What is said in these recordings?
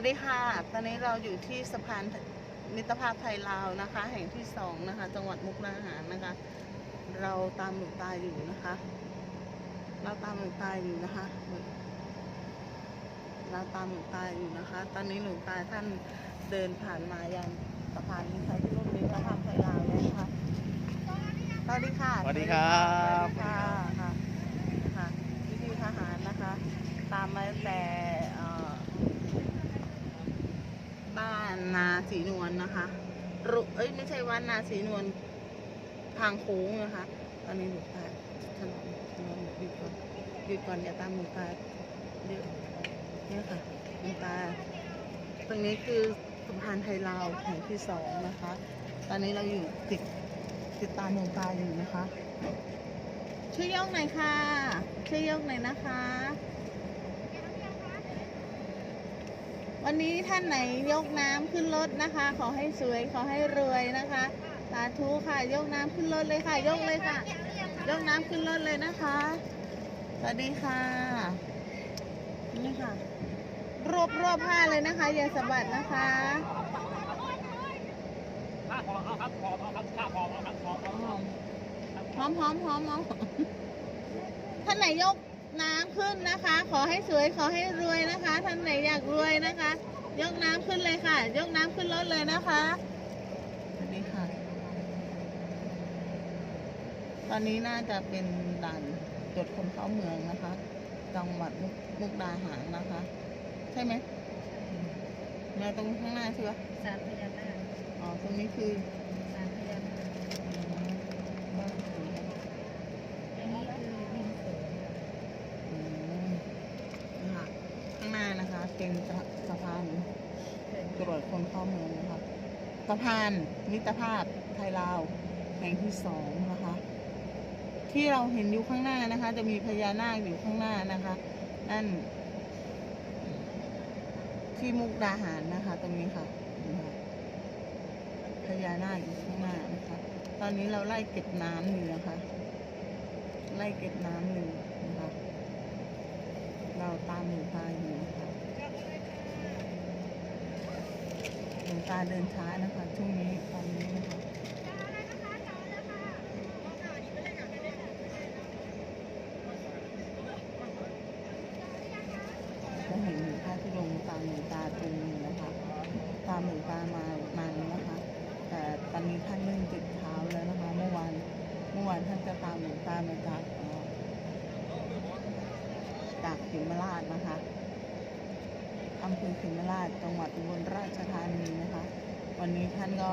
วัสดีค่ะ ตอนนี้เราอยู่ที่สะพานมิตรภาพไทยลาวนะคะ แห่งที่สองนะคะ จังหวัดมุกดาหารนะคะ เราตามหลวงตาอยู่นะคะ เราตามหลวงตาอยู่นะคะ เราตามหลวงตาอยู่นะคะ ตอนนี้หลวงตาท่านเดินผ่านมายังสะพานมิตรรุ่นมิตรภาพไทยลาวแล้วนะคะสวัสดีค่ะสวัสดีครับ สวัสดีค่ะค่ะค่ะพี่พี่ๆทหารนะคะ ตามมาตั้งแต่เอ่อ บ้านนา สีนวลนะคะรุเอ้ยไม่ใช่วัดนาสีนวลทางโค้งนะคะ ตอนนี้หนูตาถนนถนนหยุดก่อนหยุดก่อนอย่าตามหนูตาเยอะเนี่ยค่ะหนูตาตรงนี้คือสะพานไทยลาวแห่งที่สองนะคะ ตอนนี้เราอยู่ติดติดตามหลวงตาอยู่นะคะ ช่วยยกหน่อยค่ะ ช่วยยกหน่อยนะคะ วันนี้ท่านไหนยกน้ำขึ้นรถนะคะ ขอให้สวยขอให้รวยนะคะสาธุค่ะ ยกน้ำขึ้นรถเลยค่ะ ยกเลยค่ะ ยกน้ำขึ้นรถเลยนะคะ สวัสดีค่ะ นี่ค่ะ รวบรวบผ้าเลยนะคะ อย่าสะบัดนะคะข้าพอเอาครับพอเอาครับข้าพอเอาครับพอเอาครับหอมหอมหอมหอมท่านไหนยกน้ำขึ้นนะคะ ขอให้สวยขอให้รวยนะคะ ท่านไหนอยากรวยนะคะ ยกน้ำขึ้นเลยค่ะ ยกน้ำขึ้นรถเลยนะคะสวัสดีค่ะ ตอนนี้น่าจะเป็นด่านตรวจคนเข้าเมืองนะคะ จังหวัดมุกมุกดาหารนะคะ ใช่ไหมแม่ตรงข้างหน้าใช่ปะสารพญานาคอ๋อ ตรงนี้คือสารพญานาคบ้านสีอันนี้คือดินโขงอืมนี่ค่ะข้างหน้านะคะ เป็นสะพาน ตรวจคนเข้าเมืองนะคะสะพานมิตรภาพไทยลาวแห่งที่สองนะคะ ที่เราเห็นอยู่ข้างหน้านะคะ จะมีพญานาคอยู่ข้างหน้านะคะ นั่น ที่มุกดาหารนะคะ ตรงนี้ค่ะพญานาคอยู่ข้างหน้านะคะ ตอนนี้เราไล่เก็บน้ำอยู่นะคะ ไล่เก็บน้ำอยู่นะคะ เราตามหลวงตาอยู่นะคะหลวง ตาเดินช้านะคะช่วงนี้ตอนนี้นะคะจะเห็นหลวงตาที่ลงตามหลวงตาตรงนี้นะคะตามหลวงตามานานนะคะ แต่ตอนนี้ท่านเริ่มติดเท้าแล้วนะคะ เมื่อวานเมื่อวานท่านจะตามหลวงตามาจากเอ่อจากเขมราชนะคะ อำเภอเขมราชจังหวัดอุบลราชธานีนะคะ วันนี้ท่านก็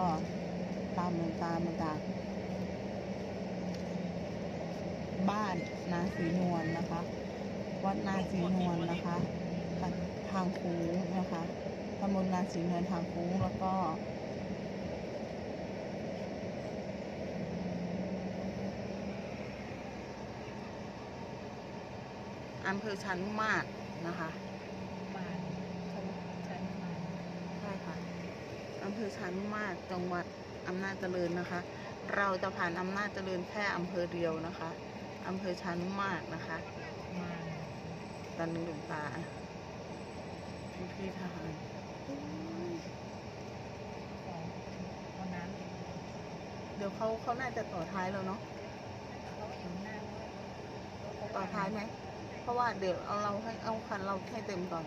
ตามหลวงตามาจาก บ้านนาสีนวลนะคะ วัดนาสีนวลนะคะทางค้งนะคะตำบลนาสีนวลทางค้งแล้วก็อำเภอชันมาศนะคะ มานใช้มาน ใช่ค่ะอำ เภอชันมาศจังหวัดอำนาจเจริญนะคะ เราจะผ่านอำนาจเจริญแค่อำเภอเดียวนะคะอำเภอชันมาศนะคะมาตอนนี้หลวงตาพี่พี่ทหารเดี๋ยวเขาเขาน่าจะต่อท้ายแล้วเนาะต่อท้ายไหม เพราะว่าเดี๋ยวเอาเราให้เอาคันเราให้เต็มก่อน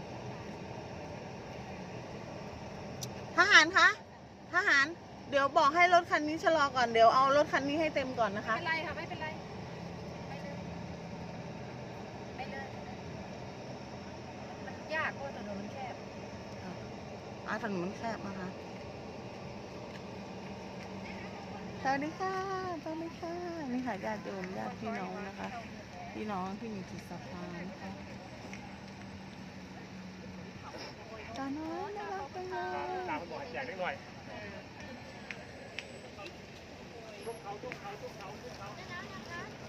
ทหารคะทหาร เดี๋ยวบอกให้รถคันนี้ชะลอก่อน เดี๋ยวเอารถคันนี้ให้เต็มก่อนนะไม่คะเป็นไรค่ะ ไม่เป็นไร ไปเลยไปเลยมันยากเพราะถนนมันแคบอาถนนมันแคบนะคะสวัสดีค่ะสวัสดีค่ะนี่ค่ะญาติโยมญาติพี่น้องนะคะ พี่น้องที่มีจิตศรัทธานะคะตาน้อยน่ารักจังเลย ตาม หน่อยแจกนิดหน่อย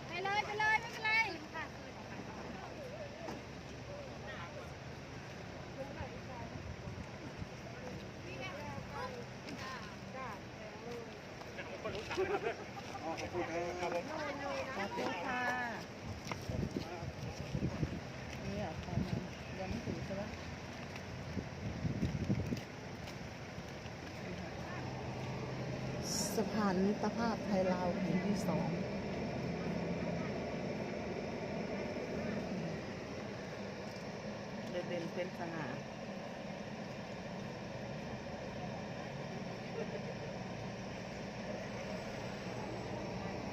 ไปเลยไปเลยไม่เป็นไรค่ะขอบคุณครับครับผมขอบคุณค่ะนี่อะตอนนี้ยังไม่ถึงใช่ไหม สะพานมิตรภาพไทยลาวแห่งที่สองเดินเด่นเป็นสง่า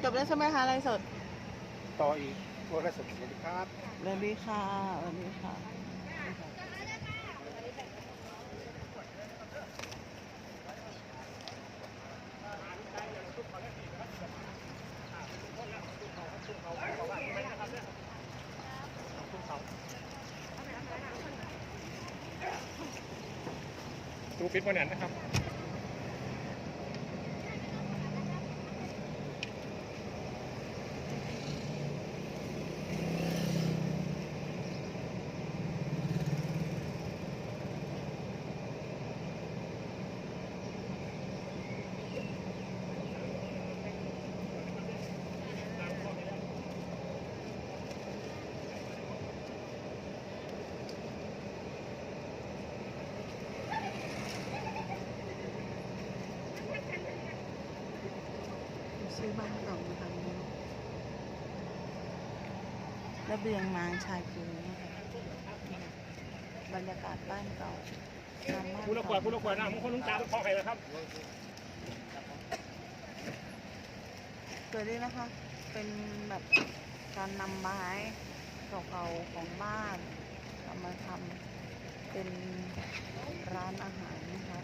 จบแล้วใช่ไหมคะไลฟ์สด ต่ออีกตัวละสดสวัสดีครับ สวัสดีค่ะสวัสดีค่ะ ดูฟิตวันนั้นนะครับ ซื้อบ้านเก่ามาทำนี้ระเบียงนางชายกรุงนะคะบรรยากาศบ้านเก่าตามบ้านผู้ละขวดเก่าผู้ละขวดนะมึงคนลุงตาพอใครแล้วครับสวยดีนะคะ เป็นแบบการนำไม้เก่าๆของบ้านเอามาทำเป็นร้านอาหารนะคะ